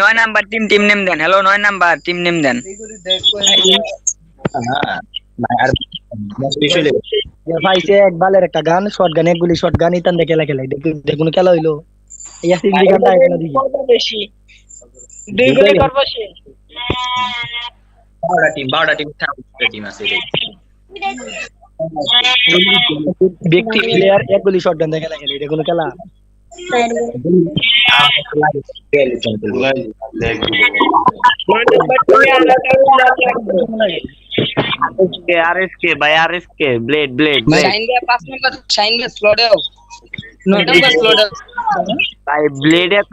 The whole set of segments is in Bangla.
নয় নাম্বার টিম টিম নেম দেন। হ্যালো নয় নাম্বার টিম নেম দেন। পাইছে এক বালের একটা গান শর্ট গান একগুলি শর্ট গান ইতান দিয়ে খেলা খেলাই। দেখুন খেলা হইল। এই সিন্দি গানটা এখানে দিই দুই গুলি করব সে। বারোটা টিম বারোটা টিম টিম আছে। ব্যক্তি প্লেয়ার একগুলি শর্ট গান দিয়ে খেলা খেলে। এটা কোনো খেলা আরএসকে আরএসকে ভাই আরএসকে ব্লেড ব্লেড শাইন ভাই পাঁচ নম্বর শাইন ভাই স্লো দাও নয় নম্বর স্লো দাও ভাই ব্লেড এত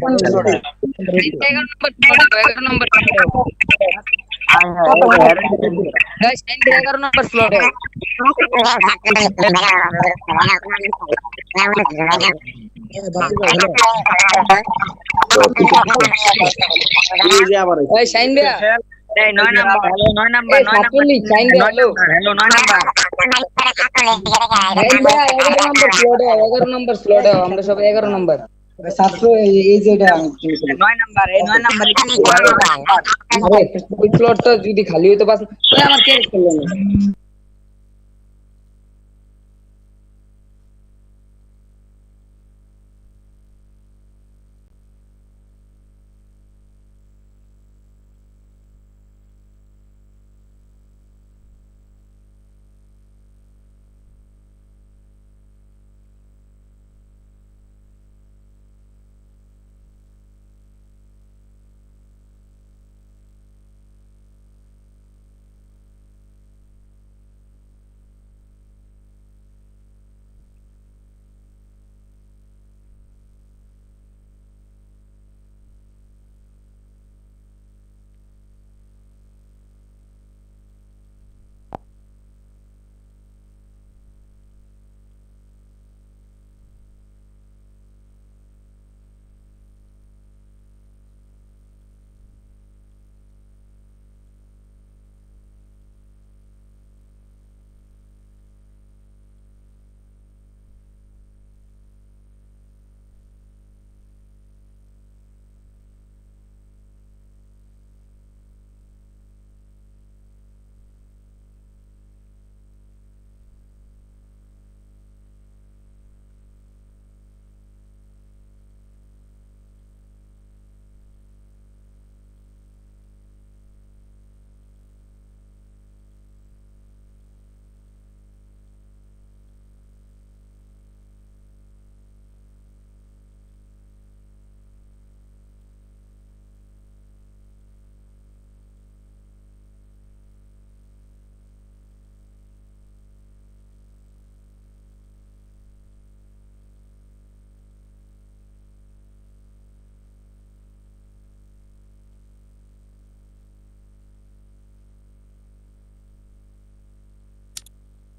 কোন টেল এগারো নম্বর স্লো দিও এই নয় নাম্বার হ্যালো নয় নাম্বার নয় নাম্বার হ্যালো নয় নাম্বার এগারো নম্বর স্লো দাও এগারো নম্বর নয় নাম্বার এই নয় নাম্বার স্লটটা যদি খালি হইতো পাস আমার কে খেললো না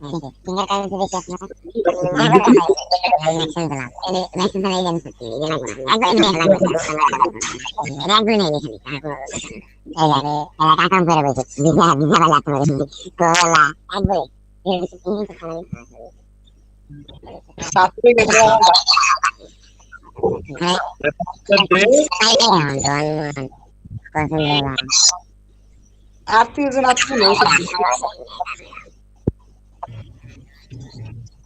চার নম্বরে আত্মীয় জন আত্মীয়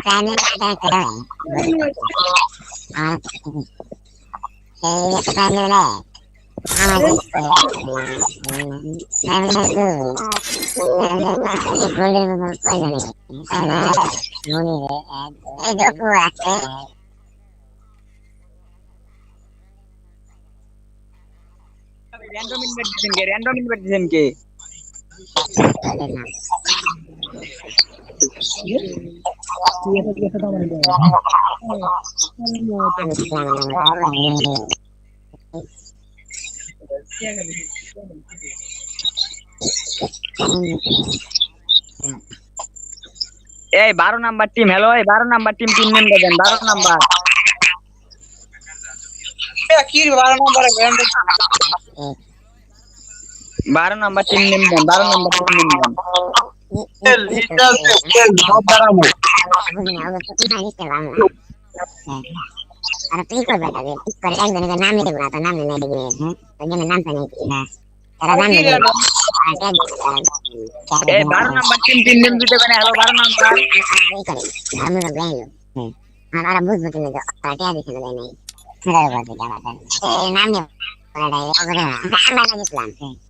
হ্যালো হ্যালো বাপ্পি হ্যাঁ বাপ্পি দশ নম্বরে চার নম্বরে র্যান্ডম ইনভাইট দিছেন কে র্যান্ডম ইনভাইট দিছেন কে তুই এসে তুই এসে তো আমার ইন্ডিয়া এই বারো নাম্বার টিম হ্যালো এই বারো নাম্বার টিম তিন নেম দেন বারো নাম্বার বারো নাম্বার টিম নেম দেন বারো নাম্বার টিম নেম দেন আর তুই করবে তবে ঠিক করে একজনের নাম নিতে না তো নাম নিয়ে দেবে হ্যাঁ ওই জন্য নাম তো নিতে হ্যাঁ তারা নাম নিতে এই বারো নাম্বার টিম তিন নেম দিতে পারে হ্যালো বারো নাম্বার আমি তো গাইলো হ্যাঁ আর আর বুঝব তুমি তো পার্টি আদি ছিল নাই সেটা বলতে যাবা এই নাম নিয়ে বলা ওরে আমরা না গেছিলাম আমগো গেমার তো কার ছিল না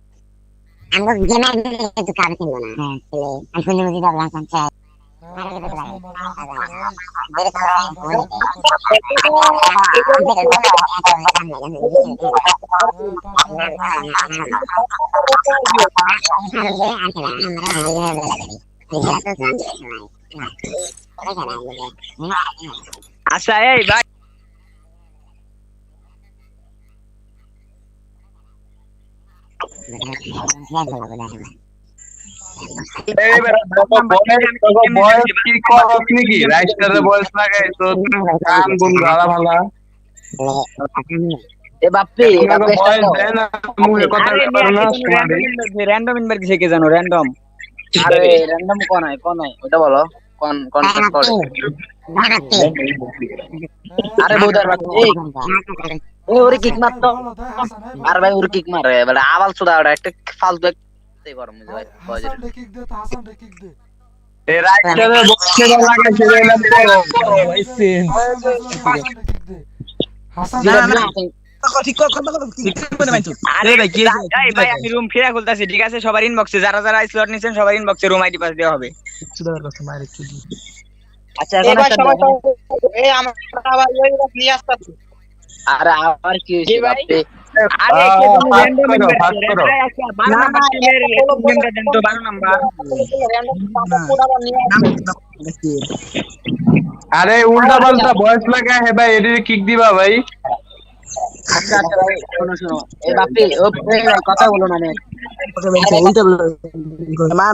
হ্যাঁ আমি শুনে বুঝি ভাবলাম সাথে আচ্ছা এই ভাই বয়স কি করস নাকি রাইস্টারে বয়স লাগাইছো কান গুন গালা ভালা এ বাপ্পি আপনাকে বয়স দেয় না মুখে কথা পারো না র্যান্ডম ইনভাইট দিছে কে জানো র্যান্ডম আরে র্যান্ডম কোন হয় কোন হয়? ওটা বলো কোন কোন আরে বউদার বাচ্চা এই এ কিক মার আর ভাই ওরে কিক মারে বলে আবাল সুদা ওটা একটা ফালতু একটা গরম ভাই হাসান কিক দে হাসান দে এই রাইস্টারে বয়স লাগাইছে এলাম করো হাসান কিক দে। হাসান আরে ভাই কি ভাই আমি রুম ফিরা খুলতাছি ঠিক আছে? সবার ইনবক্সে যারা যারা স্লট নিছেন সবার ইনবক্সে রুম আইডি পাস দেওয়া হবে। সুদার কথা মারে চুদি আচ্ছা এখন একটা আরে আবার কি হইছে আরে কে তুমি। আরে আচ্ছা, বারো নাম্বার দেন তো বারো নাম্বার। আরে উল্টা পাল্টা বয়স লাগা হে ভাই এদিকে কিক দিবা ভাই। আচ্ছা আচ্ছা ভাই শোনো শোনো। এই বাপ্পি ও কথা বলো না নে উল্টা বলো মার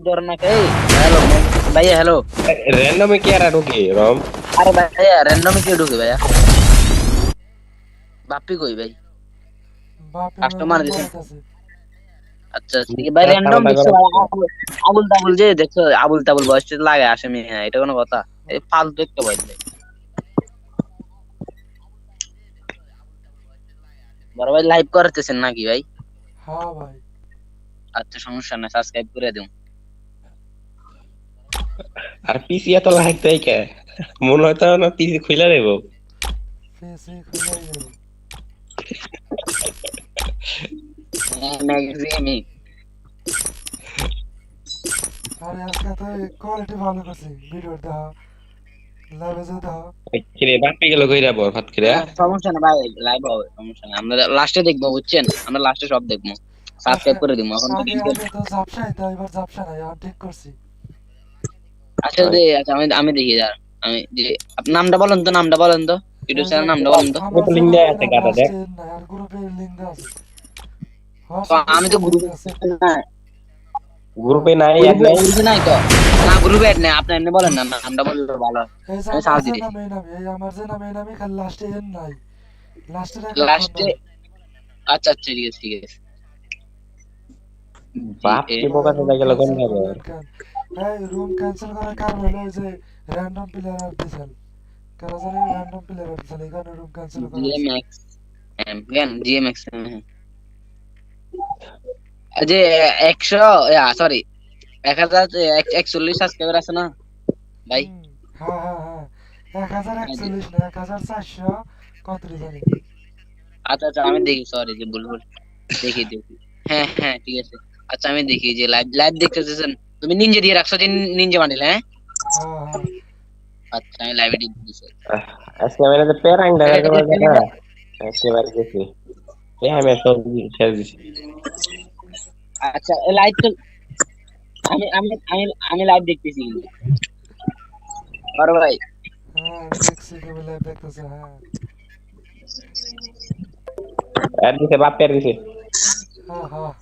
এই হ্যালো ভাইয়া হ্যালো র্যান্ডমে কি আর ঢুকে রম? আরে ভাইয়া র্যান্ডমে কে ঢুকে ভাইয়া? বাপ্পি কই ভাই? বাপ Customer আচ্ছা ভাই র্যান্ডম দেখছ আবুল তাবুল যে দেখছ আবুল তাবুল বয়স লাগে আসে মেয়ে হ্যাঁ এটা কোনো কথা। এই ফালতু একটা বয়স ভাই। বড় ভাই লাইভ করতেছেন নাকি ভাই? হ্যাঁ ভাই। আচ্ছা সমস্যা নাই সাবস্ক্রাইব করে দিন আর পিসি এত লাইক দেয় কে? মনে হয় তো না পিসি খুলে দেব। ফেসে খুলে গেল ম্যাক্সিমি আরে আজকে তো কোয়ালিটি ভালো করছি ভিডিও দাও লাইভে যে দাও কিরে বাপি গেল কইরা বর ভাত কিরে সমস্যা না ভাই লাইভ হবে সমস্যা না আমরা লাস্টে দেখব বুঝছেন? আমরা লাস্টে সব দেখব। সাবস্ক্রাইব করে দিবো এখন তো এবার ঠিক করছি। আচ্ছা দে আচ্ছা আমি আমি দেখি যার আমি যে আপনার নামটা বলেন তো নামটা বলেন তো ইউটিউব চ্যানেল নামটা বলেন তো তো link দেয়া আছে গাদা দেখ। গ্রুপে লিংক আছে আমি তো গ্রুপে গ্রুপে নাই আর নাই গ্রুপে নাই তো না গ্রুপে অ্যাড নাই আপনি এমনি বলেন না নামটা বললে ভালো হয়। আমি সাহস দিই। এই আমার যে নাম এই নামে খালি লাস্টে এন নাই লাস্টে লাস্টে আচ্ছা আচ্ছা ঠিক আছে ঠিক আছে বাপ কি বোকা চোদা গেল কোন ভাবে এই রুম ক্যান্সেল করার কারণ হলো যে র্যান্ডম প্লেয়ার আর দিছেন কারণ জানি র্যান্ডম প্লেয়ার আর দিছেন এই কারণে রুম ক্যান্সেল করা জিএমএক্স জ্ঞান জিএমএক্স যে একশো সরি এক হাজার এক- একচল্লিশ সাবস্ক্রাইবার আছে না? ভাই। হ্যাঁ হ্যাঁ হ্যাঁ। এক হাজার একচল্লিশ না এক হাজার চারশো কত্রিশ জানি আচ্ছা আচ্ছা আমি দেখি সরি যে ভুল ভুল। দেখি দেখি। হ্যাঁ হ্যাঁ ঠিক আছে। আচ্ছা আমি দেখি যে লাইভ লাইভ দেখতেছেন? তুমি নিনজা দিয়ে রাখছো যে নিনজা বানিলে হ্যাঁ? হ্যাঁ। হ্যাঁ আচ্ছা আমি লাইভে দিচ্ছি আজকে আমি তো পেরাং দেখা যাবে না? একেবারে গেছি। এ আমি সব শেষ দিছি। আচ্ছা লাইভ তো আমি আমি আমি আমি লাইভ দেখতেছি কিন্তু। বড় ভাই। হ্যাঁ আমি দেখছি কেবল লাইভ দেখতেছে হ্যাঁ। আর দিছে বাপ পের দিছে। হ্যাঁ হ্যাঁ।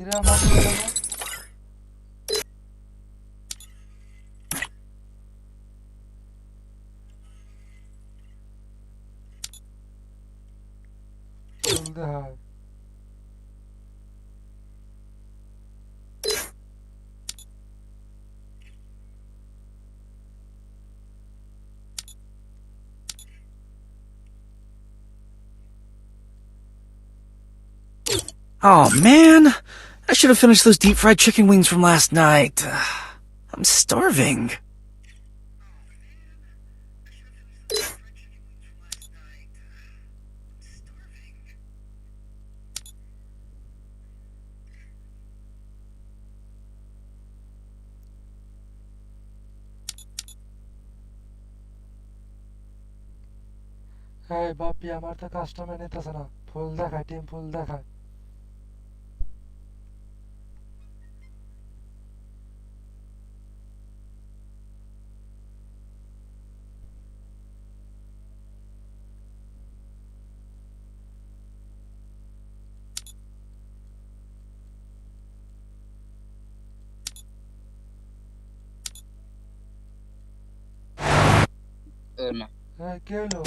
কিরে আমার কি হলো না? বলতে হয় Oh man, I should have finished those deep fried chicken wings from last night. I'm starving. এই বাপি আমার তো কাস্টমার নিতেছে না ফুল দেখায় টিম ফুল দেখায় না। এই কে হলো?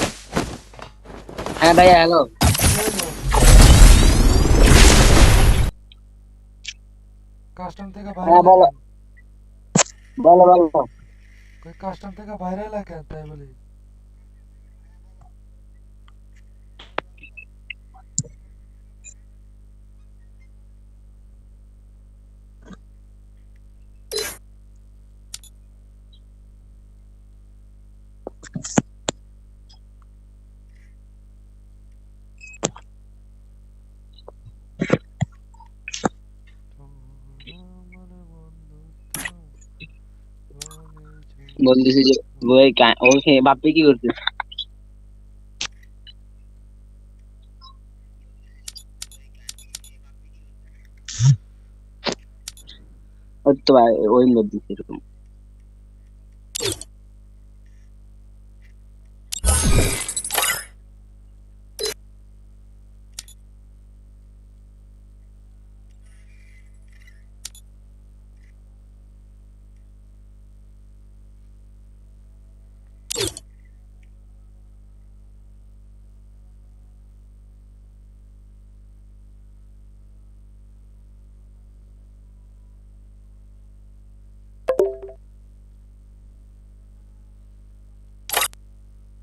হ্যাঁ ভাইয়া হ্যালো কাস্টম থেকে বাইরে হ্যাঁ, বলো। বলো বলো কই কাস্টম থেকে বাইরে লাগেন তাই বলি বলতেছি যে ওই কা- বাপ্পি কি করছে? ওই তো ভাই ওই মধ্যে এরকম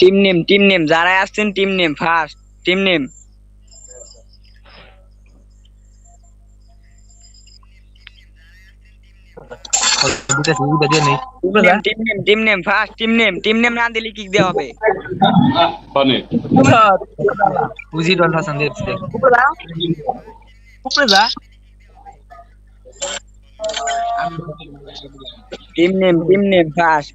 টিম নেম টিম নেম যারা আসছেন team name first team name team name team name first team name team name না দিলে কিক দেওয়া হবে। Team name team name first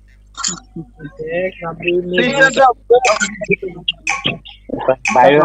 বাইরে